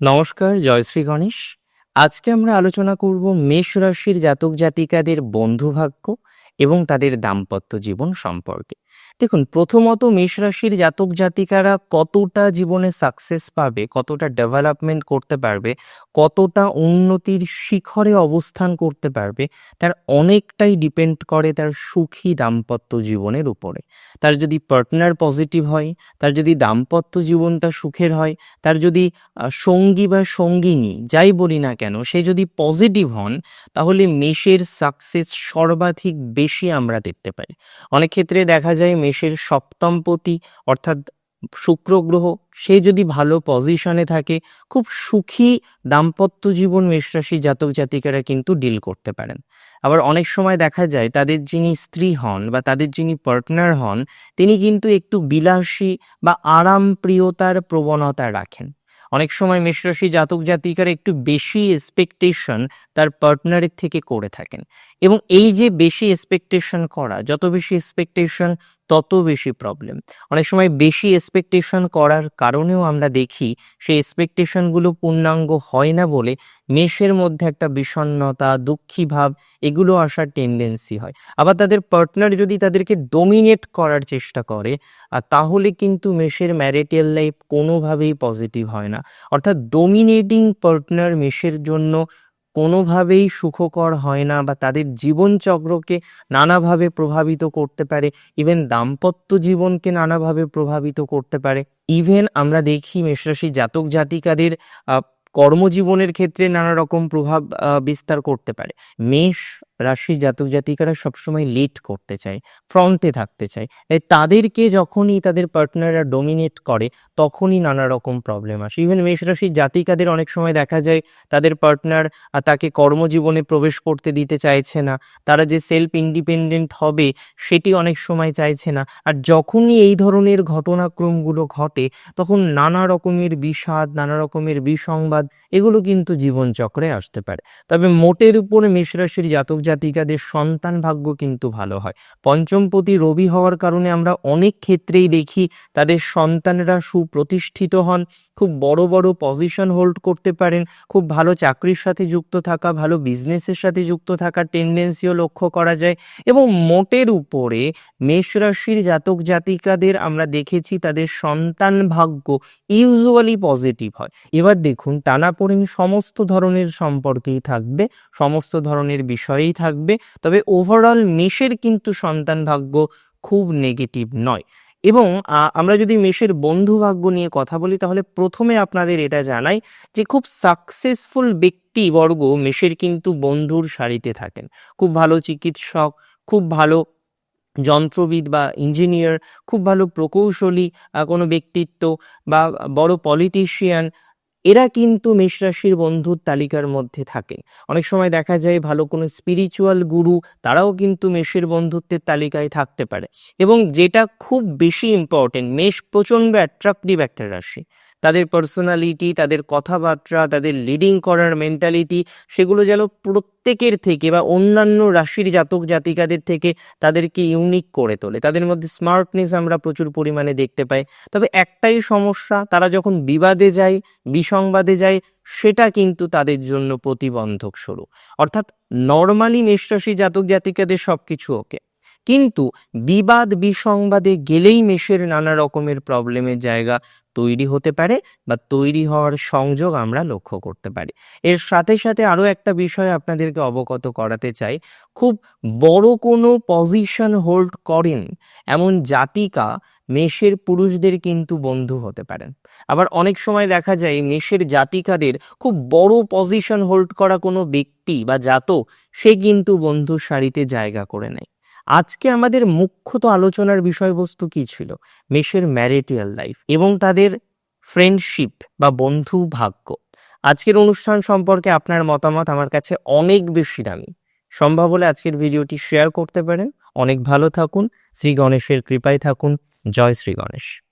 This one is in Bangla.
নমস্কার জয়শ্রী গণেশ। আজকে আমরা আলোচনা করব মেষ রাশির জাতক জাতিকাদের বন্ধুভাগ্য এবং তাদের দাম্পত্য জীবন সম্পর্কে। দেখুন, প্রথমত মেষ রাশির জাতক জাতিকারা কতটা জীবনে সাকসেস পাবে, কতটা ডেভেলপমেন্ট করতে পারবে, কতটা উন্নতির শিখরে অবস্থান করতে পারবে, তার অনেকটাই ডিপেন্ড করে তার সুখী দাম্পত্য জীবনের উপরে। তার যদি পার্টনার পজিটিভ হয়, তার যদি দাম্পত্য জীবনটা সুখের হয়, তার যদি সঙ্গী বা সঙ্গিনী, যাই বলি না কেন, সে যদি পজিটিভ হন, তাহলে মেষের সাকসেস সর্বাধিক বেশি আমরা দেখতে পাই। অনেক ক্ষেত্রে দেখা যায় মেষের সপ্তমপতি অর্থাৎ শুক্র গ্রহ, সে যদি ভালো পজিশনে থাকে, খুব সুখী দাম্পত্য জীবন মেষরাশি জাতক জাতিকারা কিন্তু ডিল করতে পারেন। আবার অনেক সময় দেখা যায় তাদের যিনি স্ত্রী হন বা তাদের যিনি পার্টনার হন, তিনি কিন্তু একটু বিলাসী বা আরাম প্রিয়তার প্রবণতা রাখেন। অনেক সময় মেষরাশি জাতক জাতিকার একটু বেশি এক্সপেকটেশন তার পার্টনারের থেকে করে থাকেন। এবং এই যে বেশি এক্সপেকটেশন করা, যত বেশি এক্সপেকটেশন তত বেশি প্রবলেম অনেক সময় বেশি এক্সপেকটেশন করার কারণেও আমরা দেখি, সেই এক্সপেকটেশনগুলো পূর্ণাঙ্গ হয় না বলে মেষের মধ্যে একটা বিষণ্ণতা, দুঃখী ভাব, এগুলো আসার টেন্ডেন্সি হয়। আবার তাদের পার্টনার যদি তাদেরকে ডোমিনেট করার চেষ্টা করে তাহলে কিন্তু মেষের ম্যারিটাল লাইফ কোনোভাবেই পজিটিভ হয় না। অর্থাৎ ডোমিনেটিং পার্টনার মেষের জন্য কোনোভাবেই সুখকর হয় না বা তাদের জীবনচক্রকে নানাভাবে প্রভাবিত করতে পারে ইভেন দাম্পত্য জীবনকে নানাভাবে প্রভাবিত করতে পারে। ইভেন আমরা দেখি মেষরাশি জাতক জাতিকাদের কর্মজীবনের ক্ষেত্রে নানা রকম প্রভাব বিস্তার করতে পারে। মেষ রাশি জাতক জাতিকারা সবসময় লিড করতে চায় ফ্রন্টে থাকতে চায়। তাই তাদেরকে যখনই তাদের পার্টনাররা ডোমিনেট করে, তখনই নানা রকম প্রবলেম আসে। ইভেন মেষ রাশির জাতিকাদের অনেক সময় দেখা যায়, তাদের পার্টনার তাকে কর্মজীবনে প্রবেশ করতে দিতে চাইছে না। তারা যে সেলফ ইন্ডিপেন্ডেন্ট হবে, সেটি অনেক সময় চাইছে না। আর যখনই এই ধরনের ঘটনাক্রমগুলো ঘটে, তখন নানা রকমের বিষাদ, নানা রকমের বিসংবাদ, এগুলো কিন্তু জীবনচক্রে আসতে পারে। তবে মোটের উপরে মেষরাশির জাতক জাতিকাদের সন্তান ভাগ্য কিন্তু ভালো হয়। পঞ্চমপতি রবি হওয়ার কারণে আমরা অনেক ক্ষেত্রেই দেখি তাদের সন্তানরা সুপ্রতিষ্ঠিত হন, খুব বড় বড় পজিশন হোল্ড করতে পারেন, খুব ভালো চাকরির সাথে যুক্ত থাকা, ভালো বিজনেসের সাথে যুক্ত থাকার টেন্ডেন্সিও লক্ষ্য করা যায় এবং মোটের উপরে মেষ রাশির জাতক জাতিকাদের আমরা দেখেছি তাদের সন্তান ভাগ্য ইউজুয়ালি পজিটিভ হয়। এবার দেখুন টানাপোড়েন সমস্ত ধরনের সম্পর্কেই থাকবে, সমস্ত ধরনের বিষয়েই থাকবে, তবে ওভারঅল মেষের কিন্তু সন্তান ভাগ্য খুব নেগেটিভ নয়। এবং আমরা যদি মেষের বন্ধু ভাগ্য নিয়ে কথা বলি, তাহলে প্রথমে আপনাদের এটা জানাই যে খুব সাকসেসফুল ব্যক্তিবর্গ মেষের কিন্তু বন্ধুর সারিতে থাকেন। খুব ভালো চিকিৎসক, খুব ভালো যন্ত্রবিদ বা ইঞ্জিনিয়ার খুব ভালো প্রকৌশলী কোনো ব্যক্তিত্ব বা বড় পলিটিশিয়ান এরা কিন্তু মেষরাশির বন্ধুর তালিকার মধ্যে থাকে। অনেক সময় দেখা যায় ভালো কোনো স্পিরিচুয়াল গুরু তারাও কিন্তু মেষের বন্ধুত্বের তালিকায় থাকতে পারে। এবং যেটা খুব বেশি ইম্পর্টেন্ট মেষ প্রচণ্ড অ্যাট্রাক্টিভ একটা রাশি। তাদের পার্সোনালিটি তাদের কথাবার্তা, তাদের লিডিং করার মেন্টালিটি সেগুলো যেন প্রত্যেকের থেকে বা অন্যান্য রাশির জাতক জাতিকাদের থেকে তাদেরকে ইউনিক করে তোলে। তাদের মধ্যে স্মার্টনেস আমরা প্রচুর পরিমাণে দেখতে পাই। তবে একটাই সমস্যা, তারা যখন বিবাদে যায়, বিসংবাদে যায়, সেটা কিন্তু তাদের জন্য প্রতিবন্ধক স্বরূপ। অর্থাৎ নর্মালি মেষরাশি জাতক জাতিকাদের সব কিছু ওকে কিন্তু বিবাদ, বিসংবাদে গেলেই মেষের নানা রকমের প্রবলেমের জায়গা তৈরি হতে পারে বা তৈরি হওয়ার সংযোগ আমরা লক্ষ্য করতে পারি। এর সাথে সাথে আরও একটা বিষয় আপনাদেরকে অবগত করাতে চাই। খুব বড় কোনো পজিশন হোল্ড করেন এমন জাতিকা মেষের পুরুষদের কিন্তু বন্ধু হতে পারেন। আবার অনেক সময় দেখা যায় মেষের জাতিকাদের খুব বড় পজিশন হোল্ড করা কোনো ব্যক্তি বা জাতক সে কিন্তু বন্ধুর সারিতে জায়গা করে নেয়। আজকে আমাদের মুখ্যত আলোচনার বিষয়বস্তু কি ছিল? মেষের ম্যারিটিয়াল লাইফ এবং তাদের ফ্রেন্ডশিপ বা বন্ধু ভাগ্য। আজকের অনুষ্ঠান সম্পর্কে আপনার মতামত আমার কাছে অনেক বেশি দামি। সম্ভব হলে আজকের ভিডিওটি শেয়ার করতে পারেন। অনেক ভালো থাকুন। শ্রী গণেশের কৃপায় থাকুন। জয় শ্রী গণেশ।